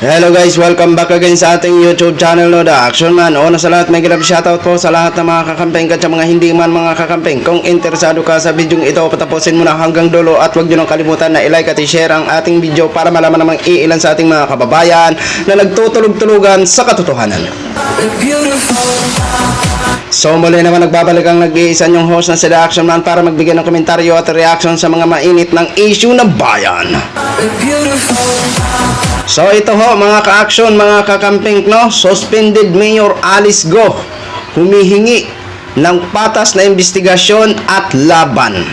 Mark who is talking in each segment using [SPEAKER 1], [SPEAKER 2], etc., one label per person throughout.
[SPEAKER 1] Hello guys, welcome back again sa ating YouTube channel no, The Action Man. Una sa lahat, may grab shoutout po sa lahat ng mga kakampeng at mga hindi man mga kakampeng. Kung interesado ka sa video ito, patapusin mo na hanggang dulo at huwag nyo nang kalimutan na i-like at i-share ang ating video para malaman namang iilan sa ating mga kababayan na nagtutulog-tulugan sa katotohanan. So muli naman nagbabalik ang nag-iisa yung host na si The Action Man para magbigay ng komentaryo at reaction sa mga mainit ng issue ng bayan. So ito ho mga ka-action, mga kakamping no, suspended Mayor Alice Go humihingi ng patas na investigasyon at laban.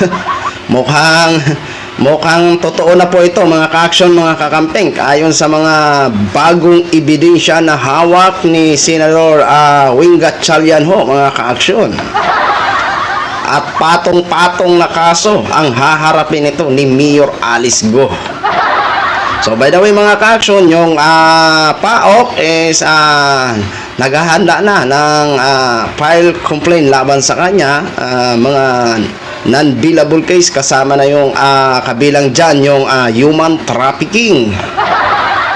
[SPEAKER 1] mukhang mukhang totoo na po ito mga ka-action, mga kakamping ayon sa mga bagong ebidensya na hawak ni Senador uh, Wingat Chalian ho mga ka-action. At patong-patong na kaso ang haharapin ito ni Mayor Alice Go. So by the way mga ka-action, yung ah, PAOK is ah, naghahanda na ng ah, file complaint laban sa kanya, ah, mga non-billable case kasama na yung ah, kabilang dyan yung ah, human trafficking.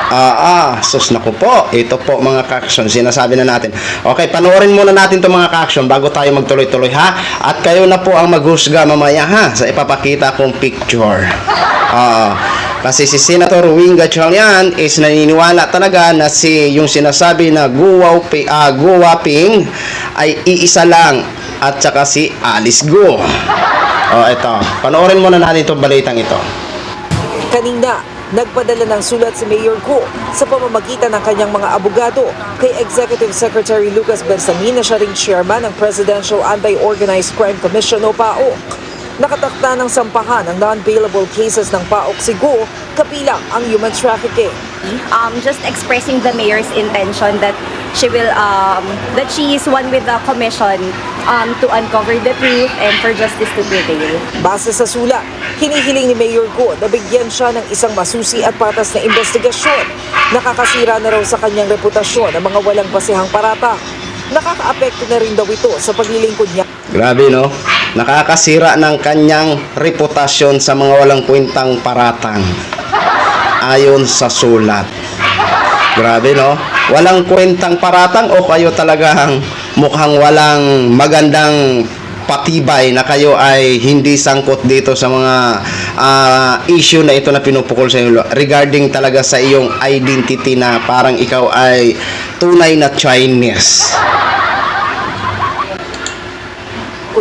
[SPEAKER 1] Ah, ah, sus naku po. Ito po mga ka-action, sinasabi na natin. Okay, panoorin muna natin to mga ka-action bago tayo magtuloy-tuloy ha. At kayo na po ang maghusga mamaya ha sa ipapakita kong picture. Ah, kasi si Senator Wing Gatchalian is naniniwala talaga na si yung sinasabi na guwapi, ah, guwaping ay iisa lang at saka si Alice Go. Oh, ito. Panoorin muna natin itong balitang ito.
[SPEAKER 2] Kanina, nagpadala ng sulat si Mayor Go sa pamamagitan ng kanyang mga abogado kay Executive Secretary Lucas Bensamin na siya ring chairman ng Presidential Anti-Organized Crime Commission o PAOK. Nakatakta ng sampahan ang non-bailable cases ng PAOK si Go kabilang ang human trafficking.
[SPEAKER 3] um, just expressing the mayor's intention that she will um, that she is one with the commission um, to uncover the truth and for justice to prevail.
[SPEAKER 2] Base sa sulat, hinihiling ni Mayor Go na bigyan siya ng isang masusi at patas na investigasyon. Nakakasira na raw sa kanyang reputasyon ang mga walang basehang parata. Nakakaapekto na rin daw ito sa paglilingkod niya
[SPEAKER 1] Grabe no? Nakakasira ng kanyang reputasyon sa mga walang kwentang paratang. Ayon sa sulat. Grabe no? Walang kwentang paratang o kayo talagang mukhang walang magandang patibay na kayo ay hindi sangkot dito sa mga ah, issue na ito na pinupukol sa inyo regarding talaga sa iyong identity na parang ikaw ay tunay na Chinese.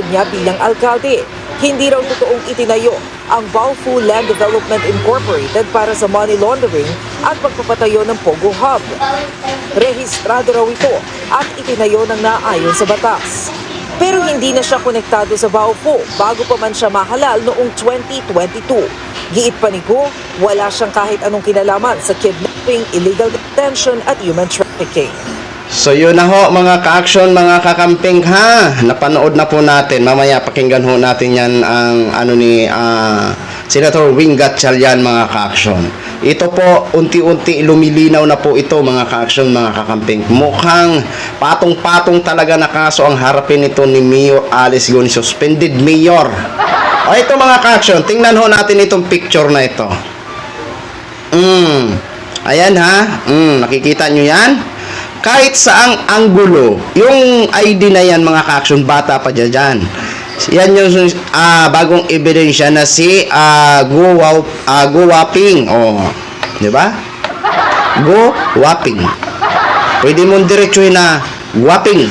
[SPEAKER 2] Niya bilang alkalde. Hindi raw totoong itinayo ang Baofu Land Development Incorporated para sa money laundering at pagpapatayo ng Pogo Hub. Rehistrado raw ito at itinayo ng naayon sa batas. Pero hindi na siya konektado sa Baofu bago pa man siya mahalal noong 2022. Giit pa ni Go, wala siyang kahit anong kinalaman sa kidnapping, illegal detention at human trafficking.
[SPEAKER 1] So yun na ho mga ka-action, mga kakamping ha. Napanood na po natin. Mamaya pakinggan ho natin yan ang ano ni ah, Senator Wingat Chalian mga ka-action. Ito po unti-unti lumilinaw na po ito mga ka-action, mga kakamping. Mukhang patong-patong talaga na kaso ang harapin nito ni Mayor Alice Gon, suspended mayor. O ito mga ka-action, tingnan ho natin itong picture na ito. Mm. Ayan ha. Mm, nakikita nyo yan? Kahit saang anggulo, yung ID na yan mga ka-action, bata pa dyan dyan. Yan yung ah, bagong ebidensya na si ah, Go, Wow, ah, Go Waping. Oh, di ba? Go Waping. Pwede mong diretsuhin na Waping.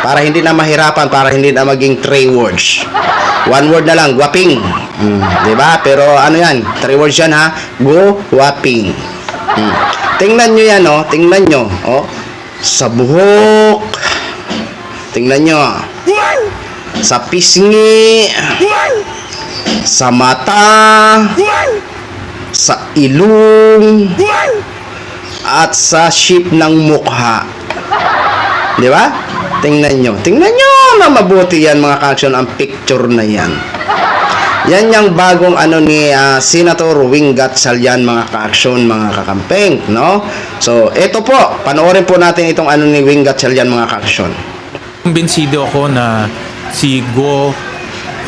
[SPEAKER 1] Para hindi na mahirapan, para hindi na maging three words. One word na lang, Waping. Hmm, di ba? Pero ano yan? Three words yan ha. Go Waping. Hmm. Tingnan nyo yan, oh. Tingnan nyo, oh. Sa buhok. Tingnan nyo. Sa pisngi. Sa mata. Sa ilong. At sa shape ng mukha. Di ba? Tingnan nyo. Tingnan nyo na mabuti yan mga ka-action ang picture na yan. Yan yung bagong ano ni ah, Senator Wingat Salyan mga ka-action, mga kakampeng, no? So, ito po, panoorin po natin itong ano ni Wingat Salyan mga ka-action.
[SPEAKER 4] Kumbinsido ako na si Go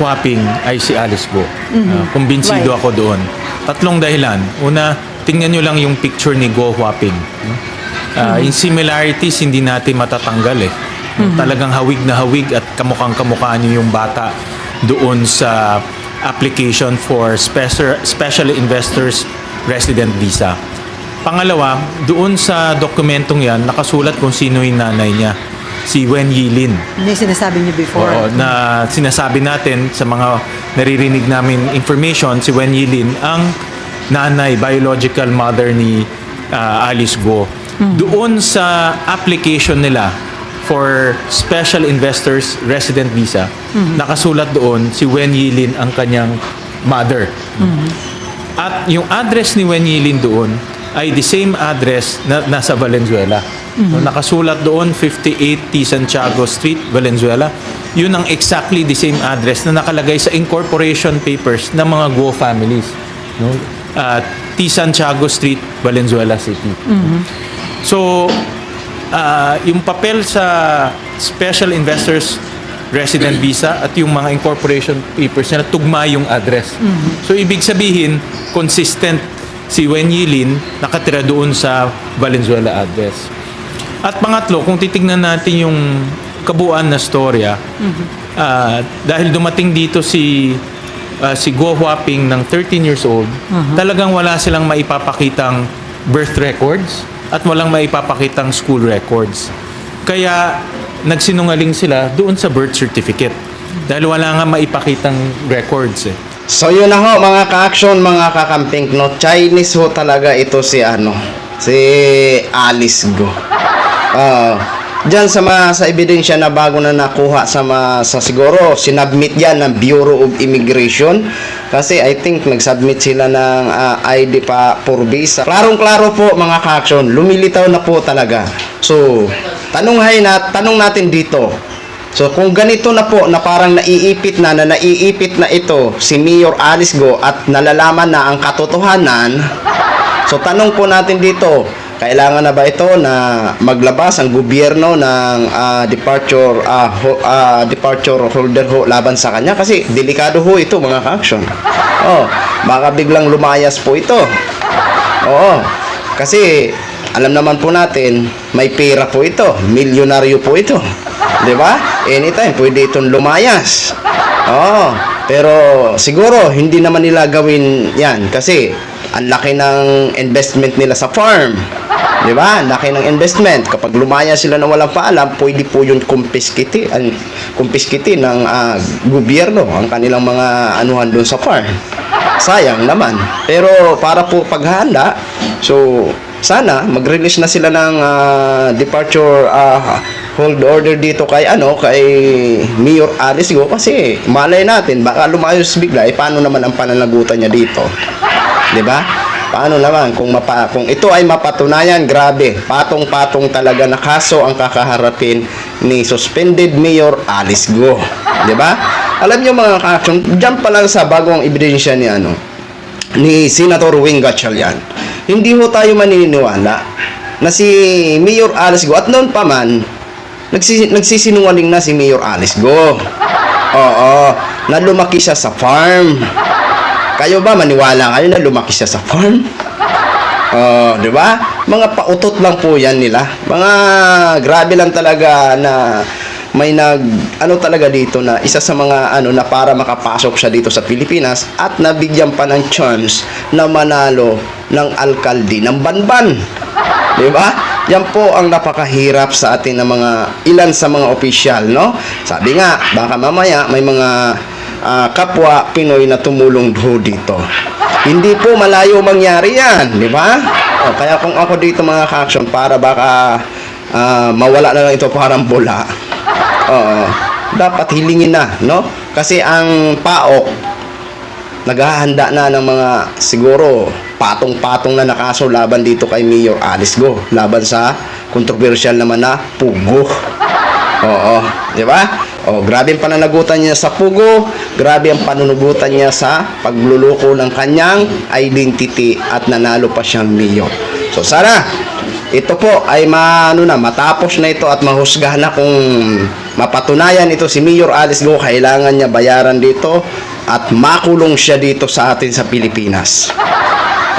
[SPEAKER 4] Huaping ay si Alice Go. Ah, kumbinsido
[SPEAKER 3] Right.
[SPEAKER 4] ako doon. Tatlong dahilan. Una, tingnan nyo lang yung picture ni Go Huaping. no? Ah, Yung similarities, hindi natin matatanggal eh. Talagang hawig na hawig at kamukhang kamukha nyo yung bata doon sa application for special, special investors resident visa. Pangalawa, doon sa dokumentong yan, nakasulat kung sino yung nanay niya. Si Wen Yilin.
[SPEAKER 5] Yung sinasabi niyo before.
[SPEAKER 4] Oo, na sinasabi natin sa mga naririnig namin information, si Wen Yilin ang nanay, biological mother ni ah, Alice Go. Doon sa application nila for Special Investors Resident Visa, nakasulat doon si Wen Yilin ang kanyang mother. At yung address ni Wen Yilin doon ay the same address na nasa Valenzuela. No, nakasulat doon 58 T. Santiago Street, Valenzuela. Yun ang exactly the same address na nakalagay sa incorporation papers ng mga Guo families. No? Ah, T. Santiago Street, Valenzuela City. So, ah, yung papel sa Special Investors Resident Visa at yung mga incorporation papers nila, tugma yung address. So, ibig sabihin, consistent si Wen Yilin nakatira doon sa Valenzuela address. At pangatlo, kung titignan natin yung kabuuan na storya, ah, dahil dumating dito si ah, si Guo Huaping ng 13 years old, talagang wala silang maipapakitang birth records at walang maipapakitang school records. Kaya nagsinungaling sila doon sa birth certificate dahil wala nga maipakitang records eh.
[SPEAKER 1] So yun na ho mga ka-action, mga kakamping no. Chinese ho talaga ito si ano, si Alice Go. Ah, diyan sa mga sa ebidensya na bago na nakuha sa mga, sa siguro sinubmit yan ng Bureau of Immigration kasi I think nag-submit sila ng ah, ID pa for visa. Klarong-klaro po mga ka-action, lumilitaw na po talaga. So, tanong hay na tanong natin dito. So kung ganito na po na parang naiipit na na naiipit na ito si Mayor Alice Go at nalalaman na ang katotohanan. So tanong po natin dito, kailangan na ba ito na maglabas ang gobyerno ng ah, departure ah, ho- ah, departure holder ho laban sa kanya kasi delikado ho ito mga ka-action. Oh, baka biglang lumayas po ito. Oo. Kasi alam naman po natin, may pera po ito, milyonaryo po ito. 'Di ba? Anytime pwede itong lumayas. Oo. Pero siguro hindi naman nila gawin 'yan kasi ang laki ng investment nila sa farm. 'Di ba? Ang Laki ng investment. Kapag lumaya sila na walang paalam, pwede po 'yun kumpiskiti, ang kumpiskiti ng ah, gobyerno ang kanilang mga anuhan doon sa farm. Sayang naman. Pero para po paghahanda, so sana mag-release na sila ng ah, departure ah, hold order dito kay ano kay Mayor Alice Go kasi malay natin baka lumayos bigla eh paano naman ang pananagutan niya dito 'di ba paano naman kung mapa, kung ito ay mapatunayan grabe patong-patong talaga na kaso ang kakaharapin ni suspended Mayor Alice Go 'di ba alam niyo mga ka-action diyan pa lang sa bagong ebidensya ni ano ni Senator Wing Gatchalian. Hindi ho tayo maniniwala na si Mayor Alice Go at noon pa man nagsis- nagsisinungaling na si Mayor Alice Go. Oo, na lumaki siya sa farm. Kayo ba maniwala kayo na lumaki siya sa farm? Oh, 'di ba? Mga pautot lang po 'yan nila. Mga grabe lang talaga na may nag ano talaga dito na isa sa mga ano na para makapasok siya dito sa Pilipinas at nabigyan pa ng chance na manalo ng alkalde ng Banban. 'Di ba? Yan po ang napakahirap sa atin ng mga ilan sa mga opisyal, no? Sabi nga, baka mamaya may mga ah, kapwa Pinoy na tumulong do dito. Hindi po malayo mangyari yan, di ba? O, kaya kung ako dito mga ka-action, para baka ah, mawala na lang ito parang bula. Oo. Dapat hilingin na, no? Kasi ang paok, naghahanda na ng mga siguro patong-patong na nakaso laban dito kay Mayor Alice Go laban sa kontrobersyal naman na Pugo. Oo, di ba? Oh, grabe ang pananagutan niya sa Pugo, grabe ang panunugutan niya sa pagluluko ng kanyang identity at nanalo pa siyang mayor. So sana ito po ay maano na matapos na ito at mahusgahan na kung mapatunayan ito si Mayor Alice Go kailangan niya bayaran dito at makulong siya dito sa atin sa Pilipinas.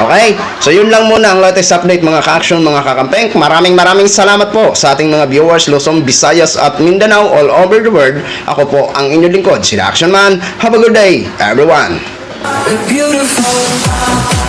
[SPEAKER 1] Okay? So yun lang muna ang latest update mga ka-action, mga kakampeng. Maraming maraming salamat po sa ating mga viewers Luzon, Visayas at Mindanao all over the world. Ako po ang inyong lingkod, si Action Man. Have a good day, everyone!
[SPEAKER 5] Beautiful.